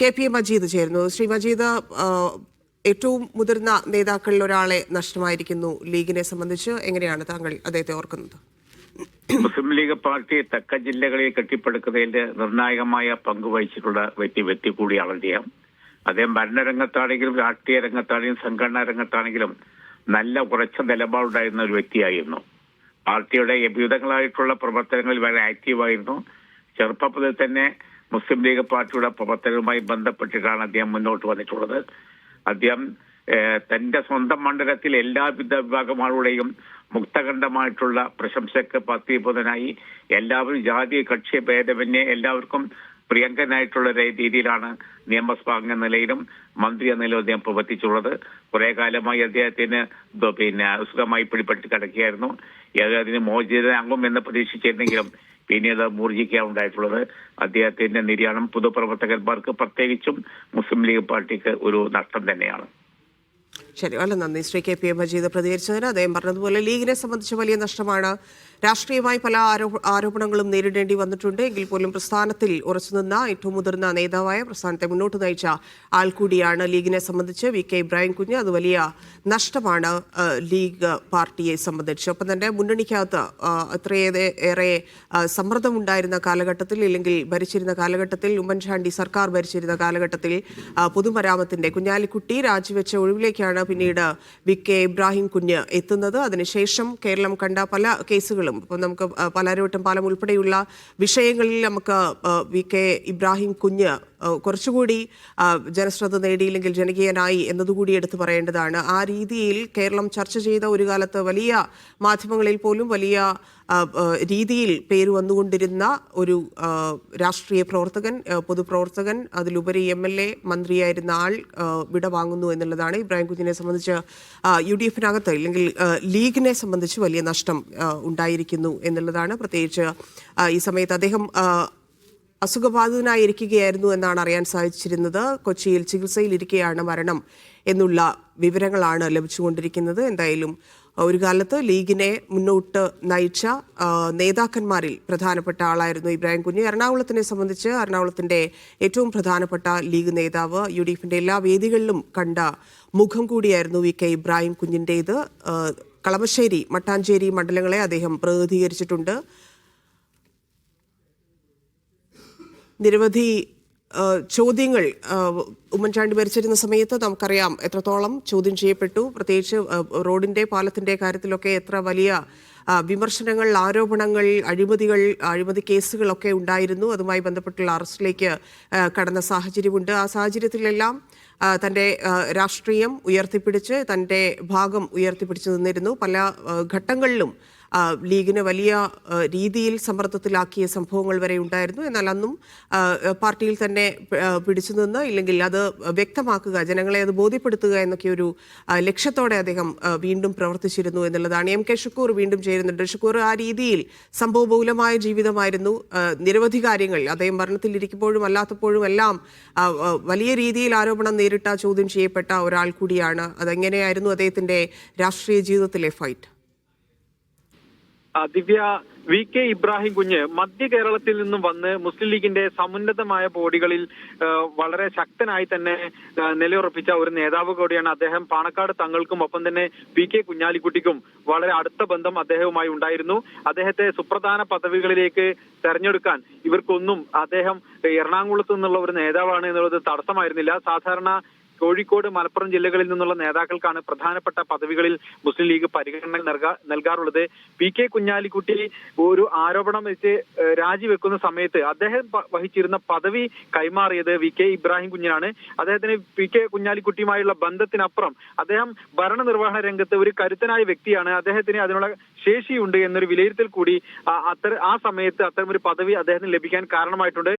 K P A Majeed ചേരുന്നു. ശ്രീ മജീദ് ഏറ്റവും മുതിർന്ന നേതാക്കളിൽ ഒരാളെ നഷ്ടമായിരിക്കുന്നു ലീഗിനെ സംബന്ധിച്ച്. എങ്ങനെയാണ് താങ്കൾ അദ്ദേഹത്തെ ഓർക്കുന്നത്? മുസ്ലിം ലീഗ് പാർട്ടി തെക്ക ജില്ലകളിൽ കെട്ടിപ്പടുക്കുന്നതിൽ നിർണായകമായ പങ്ക് വഹിച്ചിട്ടുള്ള വ്യക്തി വ്യക്തി കൂടിയാണ് അദ്ദേഹം. അദ്ദേഹം ഭരണരംഗത്താണെങ്കിലും രാഷ്ട്രീയ രംഗത്താണെങ്കിലും സംഘടനാ രംഗത്താണെങ്കിലും നല്ല ഉറച്ച നിലപാടുണ്ടായിരുന്ന ഒരു വ്യക്തിയായിരുന്നു. പാർട്ടിയുടെ വിവിധങ്ങളായിട്ടുള്ള പ്രവർത്തനങ്ങളിൽ വളരെ ആക്റ്റീവായിരുന്നു ചെറുപ്പത്തിൽ തന്നെ മുസ്ലിം ലീഗ് പാർട്ടിയുടെ പ്രവർത്തനവുമായി ബന്ധപ്പെട്ടിട്ടാണ് അദ്ദേഹം മുന്നോട്ട് വന്നിട്ടുള്ളത്. അദ്ദേഹം തന്റെ സ്വന്തം മണ്ഡലത്തിൽ എല്ലാവിധ വിഭാഗം ആളുകളെയും മുക്തകണ്ഠമായിട്ടുള്ള പ്രശംസയ്ക്ക് പത്തിബോധനായി എല്ലാവരും ജാതി കക്ഷി ഭേദമന്യേ എല്ലാവർക്കും പ്രിയങ്കനായിട്ടുള്ള രീതിയിലാണ് നിയമസഭാ അംഗ നിലയിലും മന്ത്രി എന്ന നിലയിലും അദ്ദേഹം പ്രവർത്തിച്ചുള്ളത് കുറെ കാലമായി അദ്ദേഹത്തിന് പിന്നെ സുഖമായി പിടിപെട്ട് കിടക്കുകയായിരുന്നു. അതിന് മോചിതനാകും എന്ന് പ്രതീക്ഷിച്ചിരുന്നെങ്കിലും പിന്നീട് മൂർജിക്കാണ് ഉണ്ടായിട്ടുള്ളത് അദ്ദേഹത്തിന്റെ നിര്യാണം പൊതുപ്രവർത്തകന്മാർക്ക് പ്രത്യേകിച്ചും മുസ്ലിം ലീഗ് പാർട്ടിക്ക് ഒരു നഷ്ടം തന്നെയാണ്. ശരി വളരെ നന്ദി. Shri K P A Majeed പ്രതികരിച്ചതിന് അദ്ദേഹം പറഞ്ഞതുപോലെ ലീഗിനെ സംബന്ധിച്ച് വലിയ നഷ്ടമാണ്. രാഷ്ട്രീയമായി പല ആരോ- ആരോപണങ്ങളും നേരിടേണ്ടി വന്നിട്ടുണ്ട്. എങ്കിൽ പോലും പ്രസ്ഥാനത്തിൽ ഉറച്ചുനിന്ന ഏറ്റവും മുതിർന്ന നേതാവായ പ്രസ്ഥാനത്തെ മുന്നോട്ട് നയിച്ച ആൾ കൂടിയാണ് ലീഗിനെ സംബന്ധിച്ച് വി കെ ഇബ്രാഹിം കുഞ്ഞ്. അത് വലിയ നഷ്ടമാണ് ലീഗ് പാർട്ടിയെ സംബന്ധിച്ച്. ഒപ്പം തന്നെ മുന്നണിക്കകത്ത് അത്രയേറെ സമ്മർദ്ദമുണ്ടായിരുന്ന കാലഘട്ടത്തിൽ ഇല്ലെങ്കിൽ ഭരിച്ചിരുന്ന കാലഘട്ടത്തിൽ ഉമ്മൻചാണ്ടി സർക്കാർ ഭരിച്ചിരുന്ന കാലഘട്ടത്തിൽ പൊതുമരാമത്തിന്റെ കുഞ്ഞാലിക്കുട്ടി രാജിവെച്ച ഒഴിവിലേക്കാണ് പിന്നീട് വി കെ ഇബ്രാഹിം കുഞ്ഞ് എത്തുന്നത്. അതിനുശേഷം കേരളം കണ്ട പല കേസുകളും ഇപ്പം നമുക്ക് ആ, പാലാരിവട്ടം പാലം ഉൾപ്പെടെയുള്ള വിഷയങ്ങളിൽ നമുക്ക് വി കെ ഇബ്രാഹിം കുഞ്ഞ് കുറച്ചുകൂടി ജനശ്രദ്ധ നേടിയില്ലെങ്കിൽ ജനകീയനായി എന്നതുകൂടി എടുത്തു പറയേണ്ടതാണ്. ആ രീതിയിൽ കേരളം ചർച്ച ചെയ്ത ഒരു കാലത്ത് വലിയ മാധ്യമങ്ങളിൽ പോലും വലിയ രീതിയിൽ പേര് വന്നുകൊണ്ടിരുന്ന ഒരു രാഷ്ട്രീയ പ്രവർത്തകൻ പൊതുപ്രവർത്തകൻ അതിലുപരി എം എൽ എ മന്ത്രിയായിരുന്ന ആൾ വിട വാങ്ങുന്നു എന്നുള്ളതാണ് ഇബ്രാഹിം കുഞ്ഞിനെ സംബന്ധിച്ച് യു ഡി എഫിനകത്ത് അല്ലെങ്കിൽ ലീഗിനെ സംബന്ധിച്ച് വലിയ നഷ്ടം ഉണ്ടായിരിക്കുന്നു എന്നുള്ളതാണ്. പ്രത്യേകിച്ച് ഈ സമയത്ത് അദ്ദേഹം അസുഖബാധിതനായിരിക്കുകയായിരുന്നു എന്നാണ് അറിയാൻ സാധിച്ചിരുന്നത്. കൊച്ചിയിൽ ചികിത്സയിലിരിക്കെയാണ് മരണം എന്നുള്ള വിവരങ്ങളാണ് ലഭിച്ചുകൊണ്ടിരിക്കുന്നത്. എന്തായാലും ഒരു കാലത്ത് ലീഗിനെ മുന്നോട്ട് നയിച്ച നേതാക്കന്മാരിൽ പ്രധാനപ്പെട്ട ആളായിരുന്നു ഇബ്രാഹിം കുഞ്ഞ്. എറണാകുളത്തിനെ സംബന്ധിച്ച് എറണാകുളത്തിന്റെ ഏറ്റവും പ്രധാനപ്പെട്ട ലീഗ് നേതാവ് യു ഡി എഫിന്റെ എല്ലാ വേദികളിലും കണ്ട മുഖം കൂടിയായിരുന്നു വി കെ ഇബ്രാഹിം കുഞ്ഞിന്റേത് കളമശ്ശേരി മട്ടാഞ്ചേരി മണ്ഡലങ്ങളെ അദ്ദേഹം പ്രതിനിധീകരിച്ചിട്ടുണ്ട്. നിരവധി ചോദ്യങ്ങൾ ഉമ്മൻചാണ്ടി ഭരിച്ചിരുന്ന സമയത്ത് നമുക്കറിയാം എത്രത്തോളം ചോദ്യം ചെയ്യപ്പെട്ടു. പ്രത്യേകിച്ച് റോഡിന്റെ പാലത്തിന്റെ കാര്യത്തിലൊക്കെ എത്ര വലിയ വിമർശനങ്ങൾ ആരോപണങ്ങൾ അഴിമതികൾ അഴിമതി കേസുകളൊക്കെ ഉണ്ടായിരുന്നു. അതുമായി ബന്ധപ്പെട്ടുള്ള അറസ്റ്റിലേക്ക് കടന്ന സാഹചര്യമുണ്ട്. ആ സാഹചര്യത്തിലെല്ലാം തന്റെ രാഷ്ട്രീയം ഉയർത്തിപ്പിടിച്ച് തന്റെ ഭാഗം ഉയർത്തിപ്പിടിച്ച് നിന്നിരുന്നു. പല ഘട്ടങ്ങളിലും ലീഗിന് വലിയ രീതിയിൽ സമ്മർദ്ദത്തിലാക്കിയ സംഭവങ്ങൾ വരെ ഉണ്ടായിരുന്നു. എന്നാൽ അന്നും പാർട്ടിയിൽ തന്നെ പിടിച്ചു നിന്ന് ഇല്ലെങ്കിൽ അത് വ്യക്തമാക്കുക ജനങ്ങളെ അത് ബോധ്യപ്പെടുത്തുക എന്നൊക്കെ ഒരു ലക്ഷ്യത്തോടെ അദ്ദേഹം വീണ്ടും പ്രവർത്തിച്ചിരുന്നു എന്നുള്ളതാണ്. എം കെ ഷുക്കൂർ വീണ്ടും ചേരുന്നുണ്ട്. ഷുക്കൂർ ആ രീതിയിൽ സംഭവബഹുലമായ ജീവിതമായിരുന്നു. നിരവധി കാര്യങ്ങൾ അദ്ദേഹം ഭരണത്തിലിരിക്കുമ്പോഴും അല്ലാത്തപ്പോഴും എല്ലാം വലിയ രീതിയിൽ ആരോപണം നേരിട്ട ചോദ്യം ചെയ്യപ്പെട്ട ഒരാൾ കൂടിയാണ്. അതെങ്ങനെയായിരുന്നു അദ്ദേഹത്തിന്റെ രാഷ്ട്രീയ ജീവിതത്തിലെ fight? Divya V K Ibrahim Kunju മധ്യ കേരളത്തിൽ നിന്നും വന്ന് മുസ്ലിം ലീഗിന്റെ സമുന്നതമായ ബോഡികളിൽ വളരെ ശക്തനായി തന്നെ നിലയുറപ്പിച്ച ഒരു നേതാവ് കൂടിയാണ് അദ്ദേഹം. പാണക്കാട് തങ്ങൾക്കും ഒപ്പം തന്നെ വി കെ കുഞ്ഞാലിക്കുട്ടിക്കും വളരെ അടുത്ത ബന്ധം അദ്ദേഹവുമായി ഉണ്ടായിരുന്നു. അദ്ദേഹത്തെ സുപ്രധാന പദവികളിലേക്ക് തെരഞ്ഞെടുക്കാൻ ഇവർക്കൊന്നും അദ്ദേഹം എറണാകുളത്ത് നിന്നുള്ള ഒരു നേതാവാണ് എന്നുള്ളത് തടസ്സമായിരുന്നില്ല. സാധാരണ കോഴിക്കോട് മലപ്പുറം ജില്ലകളിൽ നിന്നുള്ള നേതാക്കൾക്കാണ് പ്രധാനപ്പെട്ട പദവികളിൽ മുസ്ലിം ലീഗ് പരിഗണന നൽകാറുള്ളത്. പി കെ കുഞ്ഞാലിക്കുട്ടി ഒരു ആരോപണം വെച്ച് രാജിവെക്കുന്ന സമയത്ത് അദ്ദേഹം വഹിച്ചിരുന്ന പദവി കൈമാറിയത് വി കെ ഇബ്രാഹിം കുഞ്ഞിനാണ്. അദ്ദേഹത്തിന് പി കെ കുഞ്ഞാലിക്കുട്ടിയുമായുള്ള ബന്ധത്തിനപ്പുറം അദ്ദേഹം ഭരണനിർവഹണ രംഗത്ത് ഒരു കരുത്തനായ വ്യക്തിയാണ്. അദ്ദേഹത്തിന് അതിനുള്ള ശേഷിയുണ്ട് എന്നൊരു വിലയിരുത്തൽ കൂടി അത്തരം ആ സമയത്ത് അത്തരം ഒരു പദവി അദ്ദേഹത്തിന് ലഭിക്കാൻ കാരണമായിട്ടുണ്ട്.